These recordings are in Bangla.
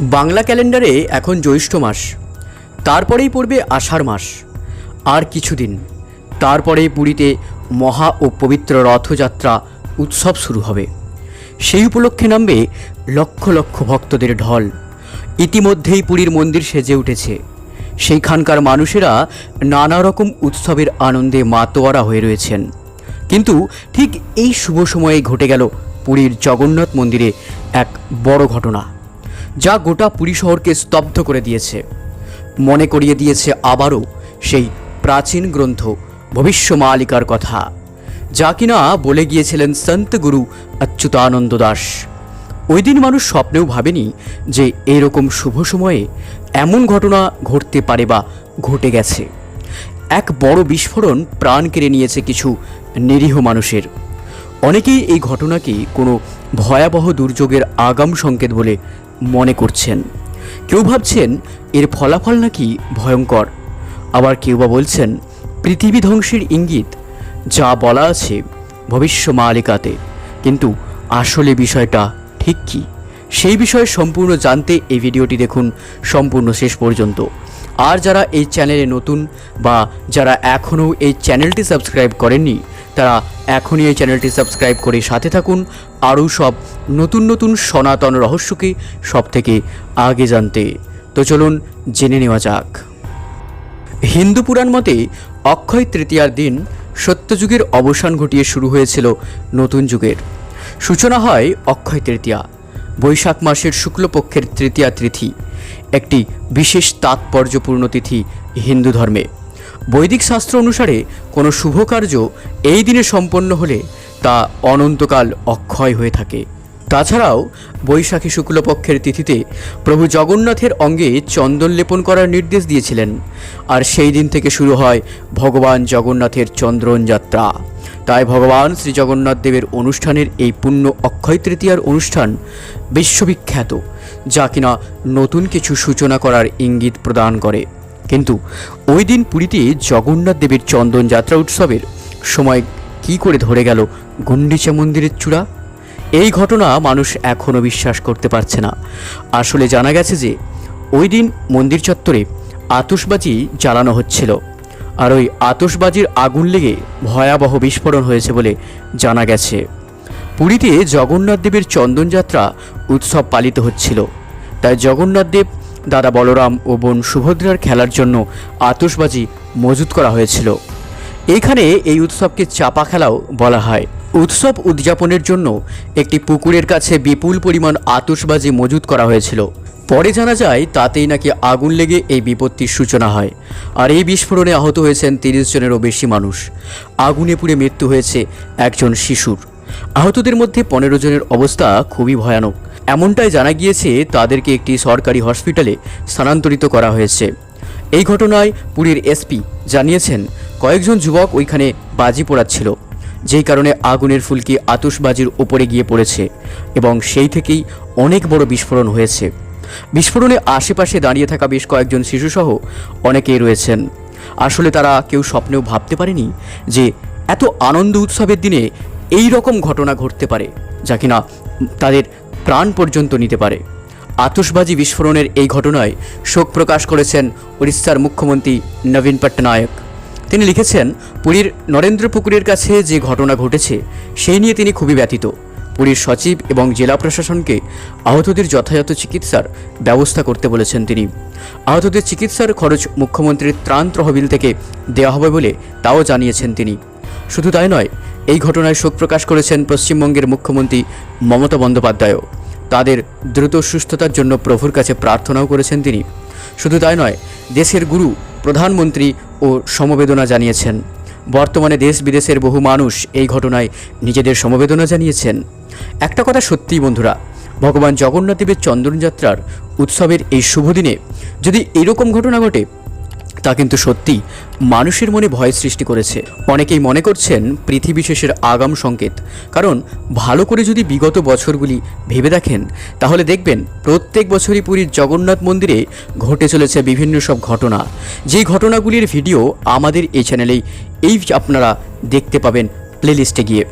বাংলা ক্যালেন্ডারে এখন জ্যৈষ্ঠ মাস। তারপরেই পড়বে আষাঢ় মাস। আর কিছুদিন। তারপরেই পুরীতে মহা ও পবিত্র রথযাত্রা উৎসব শুরু হবে। সেই উপলক্ষে নামবে লক্ষ লক্ষ ভক্তদের ঢল। ইতিমধ্যেই পুরীর মন্দির সেজে উঠেছে। সেইখানকার মানুষেরা নানা রকম উৎসবের আনন্দে মাতোয়ারা হয়ে রয়েছেন। কিন্তু ঠিক এই শুভ সময়ে ঘটে গেল পুরীর জগন্নাথ মন্দিরে এক বড় ঘটনা। যা গোটা পুরী শহরকে স্তব্ধ করে দিয়েছে। মনে করিয়ে দিয়েছে আবারও সেই প্রাচীন গ্রন্থ ভবিষ্য মালিকার কথা, যা কিনা বলে গিয়েছিলেন সন্ত গুরু অচ্যুতানন্দ দাস। ওই দিন মানুষ স্বপ্নেও ভাবেনি যে এরকম শুভ সময়ে এমন ঘটনা ঘটতে পারে বা ঘটে গেছে। এক বড় বিস্ফোরণ প্রাণ কেড়ে নিয়েছে কিছু নিরীহ মানুষের। অনেকেই এই ঘটনাকে কোনো ভয়াবহ দুর্যোগের আগাম সংকেত বলে মনে করছেন। কেউ ভাবছেন এর ফলাফল নাকি ভয়ঙ্কর। আবার কেউ বা বলছেন পৃথিবী ধ্বংসের ইঙ্গিত। যা বলা আছে ভবিষ্য মালিকাতে কিন্তু আসলে বিষয়টা ঠিক কি? সেই বিষয়ে সম্পূর্ণ জানতে এই ভিডিওটি দেখুন সম্পূর্ণ শেষ পর্যন্ত। আর যারা এই চ্যানেলে নতুন বা যারা এখনও এই চ্যানেলটি সাবস্ক্রাইব করেননি, তারা এখনই এই চ্যানেলটি সাবস্ক্রাইব করে সাথে থাকুন। আরও সব নতুন নতুন সনাতন রহস্যকে সব থেকে আগে জানতে। তো চলুন জেনে নেওয়া যাক। হিন্দু পুরাণ মতে অক্ষয় তৃতীয়ার দিন সত্যযুগের অবসান ঘটিয়ে শুরু হয়েছিল নতুন যুগের। সূচনা হয় অক্ষয় তৃতীয়া, বৈশাখ মাসের শুক্লপক্ষের তৃতীয়া তিথি, একটি বিশেষ তাৎপর্যপূর্ণ তিথি হিন্দু ধর্মে। বৈদিক শাস্ত্র অনুসারে কোনো শুভ কার্য এই দিনে সম্পন্ন হলে তা অনন্তকাল অক্ষয় হয়ে থাকে। তাছাড়াও বৈশাখী শুক্লপক্ষের তিথিতে প্রভু জগন্নাথের অঙ্গে চন্দন লেপন করার নির্দেশ দিয়েছিলেন। আর সেই দিন থেকে শুরু হয় ভগবান জগন্নাথের চন্দ্রন যাত্রা তাই ভগবান শ্রী জগন্নাথ দেবের অনুষ্ঠানের এই পুণ্য অক্ষয় তৃতীয়ার অনুষ্ঠান বিশ্ববিখ্যাত, যা কিনা নতুন কিছু সূচনা করার ইঙ্গিত প্রদান করে। কিন্তু ওই দিন পুরীতে জগন্নাথ দেবের চন্দন যাত্রা উৎসবের সময় কি করে ধরে গেল গুন্ডিচা মন্দিরের চূড়া? এই ঘটনা মানুষ এখনও বিশ্বাস করতে পারছে না। আসলে জানা গেছে যে ওই দিন মন্দির চত্বরে আতসবাজি জ্বালানো হচ্ছিল। আর ওই আতসবাজির আগুন লেগে ভয়াবহ বিস্ফোরণ হয়েছে বলে জানা গেছে। পুরীতে জগন্নাথ দেবের চন্দনযাত্রা উৎসব পালিত হচ্ছিল। তাই জগন্নাথ দেব দাদা বলরাম ও বোন সুভদ্রার খেলার জন্য আতসবাজি মজুত করা হয়েছিল। এখানে এই উৎসবকে চাপা খেলাও বলা হয়। উৎসব উদযাপনের জন্য একটি পুকুরের কাছে বিপুল পরিমাণ আতসবাজি মজুত করা হয়েছিল। পরে জানা যায়, তাতেই নাকি আগুন লেগে এই বিপত্তির সূচনা হয়। আর এই বিস্ফোরণে আহত হয়েছেন তিরিশ জনেরও বেশি মানুষ। আগুনে পুড়ে মৃত্যু হয়েছে একজন শিশুর। আহতদের মধ্যে পনেরো জনের অবস্থা খুবই ভয়ানক। এমনটাই জানা গিয়েছে তাদেরকে একটি সরকারি হসপিটালে স্থানান্তরিত করা হয়েছে। এই ঘটনায় পুরীর এসপি জানিয়েছেন, কয়েকজন যুবক ওইখানে বাজি পোড়াচ্ছিল, যেই কারণে আগুনের ফুলকি আতসবাজির ওপরে গিয়ে পড়েছে এবং সেই থেকেই অনেক বড় বিস্ফোরণ হয়েছে। বিস্ফোরণে আশেপাশে দাঁড়িয়ে থাকা বেশ কয়েকজন শিশুসহ অনেকেই রয়েছেন। আসলে তারা কেউ স্বপ্নেও ভাবতে পারেনি যে এত আনন্দ উৎসবের দিনে এই রকম ঘটনা ঘটতে পারে, যা কিনা তাদের প্রাণ পর্যন্ত নিতে পারে। আতসবাজি বিস্ফোরণের এই ঘটনায় শোক প্রকাশ করেছেন উড়িষ্যার মুখ্যমন্ত্রী নবীন পট্টনায়ক। তিনি লিখেছেন, পুরীর নরেন্দ্র পুকুরের কাছে যে ঘটনা ঘটেছে, সেই নিয়ে তিনি খুবই ব্যথিত। পুরীর সচিব এবং জেলা প্রশাসনকে আহতদের যথাযথ চিকিৎসার ব্যবস্থা করতে বলেছেন তিনি। আহতদের চিকিৎসার খরচ মুখ্যমন্ত্রীর ত্রাণ তহবিল থেকে দেওয়া হবে বলে তাও জানিয়েছেন তিনি। শুধু তাই নয় এই ঘটনায় শোক প্রকাশ করেছেন পশ্চিমবঙ্গের মুখ্যমন্ত্রী মমতা বন্দ্যোপাধ্যায়ও। তাদের দ্রুত সুস্থতার জন্য প্রভুর কাছে প্রার্থনাও করেছেন তিনি। শুধু তাই নয়, দেশের গুরু, প্রধানমন্ত্রী ও সমবেদনা জানিয়েছেন। বর্তমানে দেশ বিদেশের বহু মানুষ এই ঘটনায় নিজেদের সমবেদনা জানিয়েছেন। একটা কথা সত্যিই বন্ধুরা, ভগবান জগন্নাথ দেবের চন্দনযাত্রার উৎসবের এই শুভ দিনে যদি এরকম ঘটনা ঘটে তা কিন্তু সত্যি মানুষের মনে ভয় সৃষ্টি করেছে। অনেকেই মনে করছেন পৃথিবী শেষের আগাম সংকেত। কারণ ভালো করে যদি বিগত বছরগুলি ভেবে দেখেন, তাহলে দেখবেন প্রত্যেক বছরই পুরীর জগন্নাথ মন্দিরে ঘটে চলেছে বিভিন্ন সব ঘটনা। যে ঘটনাগুলির ভিডিও আমাদের এই চ্যানেলেই এই আপনারা দেখতে পাবেন প্লেলিস্টে গিয়ে।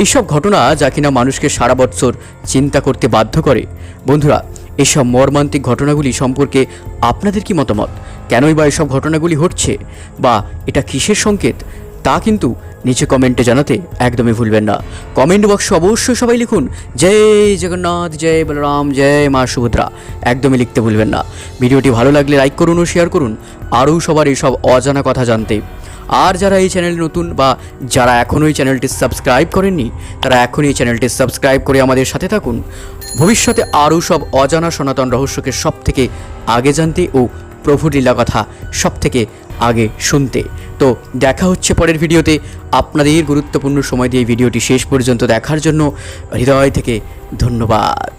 এইসব ঘটনা যা কিনা মানুষকে সারা বছর চিন্তা করতে বাধ্য করে। বন্ধুরা এসব মর্মান্তিক ঘটনাগুলি সম্পর্কে আপনাদের কি মতামত? কেনই বা এসব ঘটনাগুলি ঘটছে? বা এটা কিসের সংকেত? তা কিন্তু নিচে কমেন্টে জানাতে একদমই ভুলবেন না। কমেন্ট বক্সে অবশ্যই সবাই লিখুন, জয় জগন্নাথ, জয় বলরাম, জয় মা সুভদ্রা। একদমই লিখতে ভুলবেন না। ভিডিওটি ভালো লাগলে লাইক করুন ও শেয়ার করুন। আরও সবার এইসব অজানা কথা জানতে আর যারা এই চ্যানেল নতুন বা যারা এখনও এই চ্যানেলটি সাবস্ক্রাইব করেননি, তারা এখনই এই চ্যানেলটি সাবস্ক্রাইব করে আমাদের সাথে থাকুন। ভবিষ্যতে আরও সব অজানা সনাতন রহস্যকে সব থেকে আগে জানতে ও প্রভুর লীলা কথা সব থেকে আগে শুনতে। তো দেখা হচ্ছে পরের ভিডিওতে। আপনাদের গুরুত্বপূর্ণ সময় দিয়ে ভিডিওটি শেষ পর্যন্ত দেখার জন্য হৃদয় থেকে ধন্যবাদ।